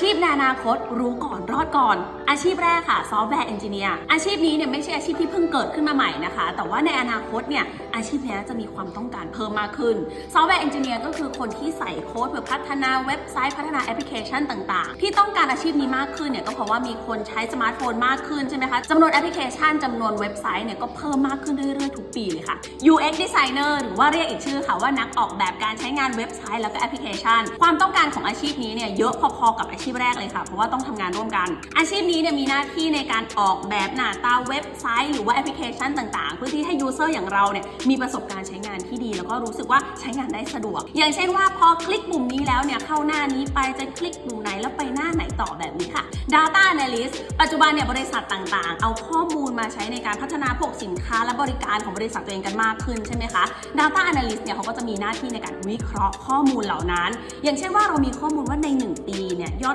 ชีพในอนาคตรู้ก่อนรอดก่อน อาชีพแรกค่ะซอฟต์แวร์เอนจิเนียร์อาชีพนี้เนี่ยไม่ใช่อาชีพที่เพิ่งเกิดขึ้นมาใหม่นะคะ แต่ว่าในอนาคตเนี่ย อาชีพนี้จะมีความต้องการเพิ่มมากขึ้นซอฟต์แวร์เอนจิเนียร์ก็คือคนที่ใส่โค้ดเพื่อพัฒนาเว็บไซต์พัฒนาแอปพลิเคชันต่างๆ ที่ต้องการอาชีพนี้มากขึ้นเนี่ยก็เพราะว่ามีคนใช้สมาร์ทโฟนมากขึ้นใช่ไหมคะจำนวนแอปพลิเคชันจำนวนเว็บไซต์เนี่ยก็เพิ่มมากขึ้นเรื่อยๆทุกปีเลยค่ะ UX designer หรือว่าเรียกอีกชื่อค่ะว่านักออกแบบการใช้งานเว็บไซต์แล้วก็แอปพลิเคชัน ความต้องการของอาชีพนี้เนี่ยเยอะพอๆกับอาชีพแรกเลยค่ะ เพราะว่าต้องทำงานร่วมกัน อาชีพนี้เนี่ยมีหน้าที่ในการออกแบบหน้าตาเว็บไซต์ หรือว่าแอปพลิเคชันต่างๆ เพื่อที่ให้ยูเซอร์อย่างเราเนี่ยมีประสบการณ์ใช้งานที่ดี แล้วก็รู้สึกว่าใช้งานได้สะดวก อย่างเช่นว่าพอคลิกปุ่มนี้แล้วเนี่ยเข้าหน้านี้ไปจะคลิกปุ่มไหนแล้วไปหน้าไหนต่อแบบนี้ค่ะ Data Analyst ปัจจุบันเนี่ยบริษัทต่างๆ เอาข้อมูลมาใช้ในการพัฒนาพวกสินค้าและบริการของบริษัทตัวเองกันมากขึ้นใช่ไหมคะ Data Analyst เนี่ยเขาก็จะมีหน้าที่ในการวิเคราะห์ข้อมูลเหล่านั้น อย่างเช่นว่าเรามีข้อมูลว่าใน 1 ปีเนี่ยยอด